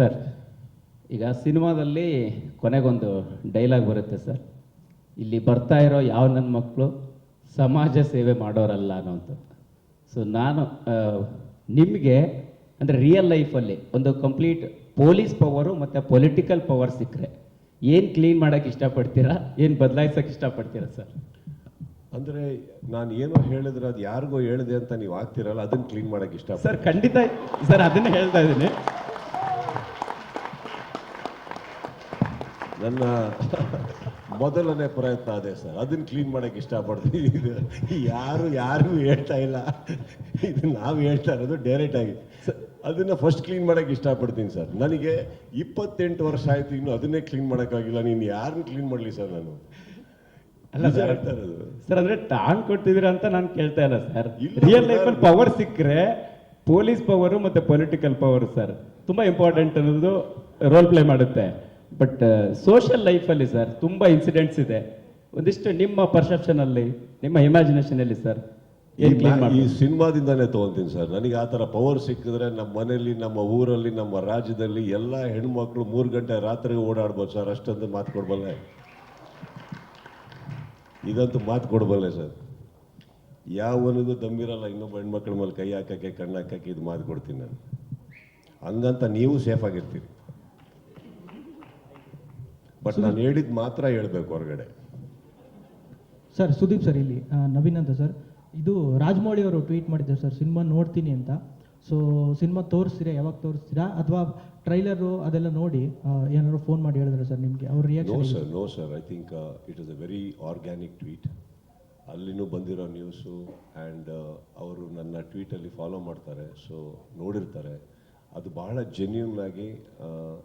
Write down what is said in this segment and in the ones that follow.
Sir ಈಗ ಸಿನಿಮಾದಲ್ಲಿ ಕೊನೆಗೊಂದು dialogue ಬರುತ್ತೆ ಸರ್. ಇಲ್ಲಿ ಬರ್ತಾ ಇರೋ ಯಾವ ನನ್ನ ಮಕ್ಕಳು ಸಮಾಜ ಸೇವೆ ಮಾಡೋರಲ್ಲ ಅನ್ನೋಂಥದ್ದು ಸೊ ನಾನು ನಿಮಗೆ ಅಂದರೆ ರಿಯಲ್ ಲೈಫಲ್ಲಿ ಒಂದು ಕಂಪ್ಲೀಟ್ ಪೊಲೀಸ್ ಪವರು ಮತ್ತು ಪೊಲಿಟಿಕಲ್ ಪವರ್ ಸಿಕ್ಕರೆ ಏನು ಕ್ಲೀನ್ ಮಾಡೋಕ್ಕೆ ಇಷ್ಟಪಡ್ತೀರಾ ಏನು ಬದಲಾಯಿಸೋಕೆ ಇಷ್ಟಪಡ್ತೀರಾ ಸರ್? ಅಂದರೆ ನಾನು ಏನೋ ಹೇಳಿದ್ರೆ ಅದು ಯಾರಿಗೋ ಹೇಳಿದೆ ಅಂತ ನೀವು ಆಗ್ತಿರಲ್ಲ ಅದನ್ನು ಕ್ಲೀನ್ ಮಾಡೋಕ್ಕೆ ಇಷ್ಟ ಸರ್ ಖಂಡಿತ ಸರ್ ಅದನ್ನೇ ಹೇಳ್ತಾ ಇದ್ದೀನಿ. ನನ್ನ ಮೊದಲನೇ ಪ್ರಯತ್ನ ಅದೇ ಸರ್. ಅದನ್ನು ಕ್ಲೀನ್ ಮಾಡೋಕ್ಕೆ ಇಷ್ಟಪಡ್ತೀನಿ. ಇದು ಯಾರು ಯಾರು ಹೇಳ್ತಾ ಇಲ್ಲ. ಇದು ನಾವು ಹೇಳ್ತಾ ಇರೋದು ಡೈರೆಕ್ಟ್ ಆಗಿ. ಅದನ್ನ ಫಸ್ಟ್ ಕ್ಲೀನ್ ಮಾಡೋಕ್ಕೆ ಇಷ್ಟಪಡ್ತೀನಿ ಸರ್. ನನಗೆ ಇಪ್ಪತ್ತೆಂಟು ವರ್ಷ ಆಯಿತು ಇನ್ನು ಅದನ್ನೇ ಕ್ಲೀನ್ ಮಾಡೋಕ್ಕಾಗಿಲ್ಲ. ನೀನು ಯಾರನ್ನು ಕ್ಲೀನ್ ಮಾಡಲಿ ಸರ್ ನಾನು? ಅಲ್ಲ ಸರ್ ಸರ್ ಅಂದರೆ ಟಾಂಗ್ ಕೊಡ್ತಿದ್ದೀರಾ ಅಂತ ನಾನು ಕೇಳ್ತಾ ಇಲ್ಲ ಸರ್. ರಿಯಲ್. ಲೈಫಲ್ಲಿ ಪವರ್ ಸಿಕ್ಕರೆ ಪೊಲೀಸ್ ಪವರು ಮತ್ತು ಪೊಲಿಟಿಕಲ್ ಪವರ್ ಸರ್. ತುಂಬ ಇಂಪಾರ್ಟೆಂಟ್ ಅನ್ನೋದು ರೋಲ್ ಪ್ಲೇ ಮಾಡುತ್ತೆ. ಬಟ್ ಸೋಷಿಯಲ್ ಲೈಫಲ್ಲಿ ಸರ್ ತುಂಬಾ ಇನ್ಸಿಡೆಂಟ್ಸ್ ಇದೆ. ಒಂದಿಷ್ಟು ನಿಮ್ಮ ಪರ್ಸೆಪ್ಷನ್ ಅಲ್ಲಿ ನಿಮ್ಮ ಇಮ್ಯಾಜಿನೇಷನ್ ಅಲ್ಲಿ ಸರ್ ಈ ಸಿನಿಮಾದಿಂದಲೇ ಸಿನಿಮಾದಿಂದಾನೇ ತಗೊಂತೀನಿ ಸರ್ ನನಗೆ ಆ ಥರ ಪವರ್ ಸಿಕ್ಕಿದ್ರೆ ನಮ್ಮ ಮನೆಯಲ್ಲಿ ನಮ್ಮ ಊರಲ್ಲಿ ನಮ್ಮ ರಾಜ್ಯದಲ್ಲಿ ಎಲ್ಲ ಹೆಣ್ಮಕ್ಳು ಮೂರು ಗಂಟೆ ರಾತ್ರಿಗೆ ಓಡಾಡ್ಬೋದು ಸರ್ ಅಷ್ಟೊಂದು ಮಾತು ಕೊಡ್ಬಲ್ಲೆ. ಇದಂತೂ ಮಾತು ಕೊಡ್ಬಲ್ಲೆ ಸರ್ ಯಾವನಿಗೂ ದಮ್ಮಿರಲ್ಲ ಇನ್ನೊಬ್ಬ ಹೆಣ್ಮಕ್ಳ ಮೇಲೆ ಕೈ ಹಾಕಕ್ಕೆ ಕಣ್ಣು ಹಾಕಕ್ಕೆ ಇದು ಮಾತು ಕೊಡ್ತೀನಿ ನಾನು. ಹಂಗಂತ ನೀವು ಸೇಫ್ ಆಗಿರ್ತೀರಿ. ಬಟ್ ನಾನು ಹೇಳಿದ್ ಮಾತ್ರ ಹೇಳ್ಬೇಕು ಹೊರಗಡೆ. ಸರ್ ಸುದೀಪ್ ಸರ್ ಇಲ್ಲಿ ನವೀನ್ ಅಂತ ಸರ್ ಇದು ರಾಜಮೌಳಿ ಅವರು ಟ್ವೀಟ್ ಮಾಡಿದ್ದಾರೆ ಸರ್ ಸಿನಿಮಾ ನೋಡ್ತೀನಿ ಅಂತ. ಸೊ ಸಿನಿಮಾ ತೋರಿಸ್ತೀರಾ ಯಾವಾಗ ತೋರಿಸ್ತೀರಾ? ಅಥವಾ ಟ್ರೈಲರು ಅದೆಲ್ಲ ನೋಡಿ ಏನಾದ್ರು ಫೋನ್ ಮಾಡಿ ಹೇಳಿದ್ರೆ ಸರ್ ನಿಮಗೆ ಅವ್ರ no reaction sir no sir I think it is a very organic tweet ಅಲ್ಲಿನೂ ಬಂದಿರೋ ನ್ಯೂಸು ಆ್ಯಂಡ್ ಅವರು ನನ್ನ ಟ್ವೀಟಲ್ಲಿ ಫಾಲೋ ಮಾಡ್ತಾರೆ. ಸೊ ನೋಡಿರ್ತಾರೆ. ಅದು ಬಹಳ ಜೆನ್ಯೂನ್ ಆಗಿ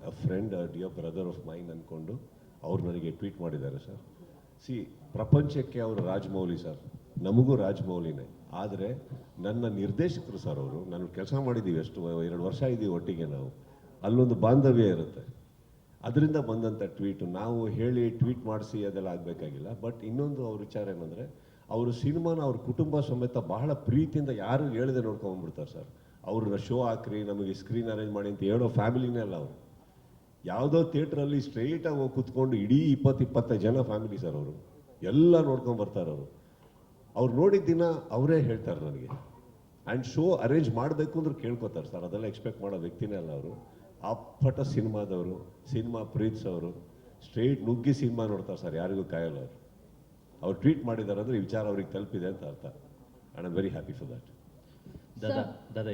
a friend dear brother of mine ಅಂದ್ಕೊಂಡು ಅವ್ರು ನನಗೆ ಟ್ವೀಟ್ ಮಾಡಿದ್ದಾರೆ ಸರ್. ಸಿ ಪ್ರಪಂಚಕ್ಕೆ ಅವರು ರಾಜಮೌಲಿ ಸರ್. ನಮಗೂ ರಾಜಮೌಲಿನೇ ಆದರೆ ನನ್ನ ನಿರ್ದೇಶಕರು ಸರ್ ಅವರು, ನಾನು ಕೆಲಸ ಮಾಡಿದ್ದೀವಿ ಎಷ್ಟು ಎರಡು ವರ್ಷ ಇದ್ದೀವಿ ಒಟ್ಟಿಗೆ ನಾವು. ಅಲ್ಲೊಂದು ಬಾಂಧವ್ಯ ಇರುತ್ತೆ. ಅದರಿಂದ ಬಂದಂಥ ಟ್ವೀಟು ನಾವು ಹೇಳಿ ಟ್ವೀಟ್ ಮಾಡಿಸಿ ಅದೆಲ್ಲ ಆಗಬೇಕಾಗಿಲ್ಲ. ಬಟ್ ಇನ್ನೊಂದು ಅವ್ರ ವಿಚಾರ ಏನಂದರೆ, ಅವರು ಸಿನಿಮಾನ ಅವ್ರ ಕುಟುಂಬ ಸಮೇತ ಬಹಳ ಪ್ರೀತಿಯಿಂದ ಯಾರು ಹೇಳದೆ ನೋಡ್ಕೊಂಬಿಡ್ತಾರೆ ಸರ್. ಅವ್ರನ್ನ ಶೋ ಹಾಕ್ರಿ ನಮಗೆ ಸ್ಕ್ರೀನ್ ಅರೇಂಜ್ ಮಾಡಿ ಅಂತ ಹೇಳೋ ಫ್ಯಾಮಿಲಿನೇ ಅಲ್ಲ ಅವರು. ಯಾವುದೋ ಥಿಯೇಟ್ರಲ್ಲಿ ಸ್ಟ್ರೈಟಾಗಿ ಹೋಗಿ ಕುತ್ಕೊಂಡು ಇಡೀ ಇಪ್ಪತ್ತು ಇಪ್ಪತ್ತೈದು ಜನ ಫ್ಯಾಮಿಲಿ ಸರ್ ಅವರು. ಎಲ್ಲ ನೋಡ್ಕೊಂಡು ಬರ್ತಾರೆ ಅವರು. ಅವ್ರು ನೋಡಿದ ದಿನ ಅವರೇ ಹೇಳ್ತಾರೆ ನನಗೆ. ಆ್ಯಂಡ್ ಶೋ ಅರೇಂಜ್ ಮಾಡಬೇಕು ಅಂದ್ರೆ ಕೇಳ್ಕೊತಾರೆ ಸರ್ ಅದೆಲ್ಲ ಎಕ್ಸ್ಪೆಕ್ಟ್ ಮಾಡೋ ವ್ಯಕ್ತಿನೇ ಅಲ್ಲ ಅವರು. ಅಪ್ಪಟ ಸಿನಿಮಾದವರು ಸಿನಿಮಾ ಪ್ರೀತಿಸೋರು ಸ್ಟ್ರೈಟ್ ನುಗ್ಗಿ ಸಿನಿಮಾ ನೋಡ್ತಾರೆ ಸರ್ ಯಾರಿಗೂ ಕಾಯಲ್ಲ ಅವರು. ಅವ್ರು ಟ್ವೀಟ್ ಮಾಡಿದ್ದಾರೆ ಅಂದರೆ ವಿಚಾರ ಅವ್ರಿಗೆ ತಲುಪಿದೆ ಅಂತ ಅರ್ಥ. And I'm very happy for that Dada Dada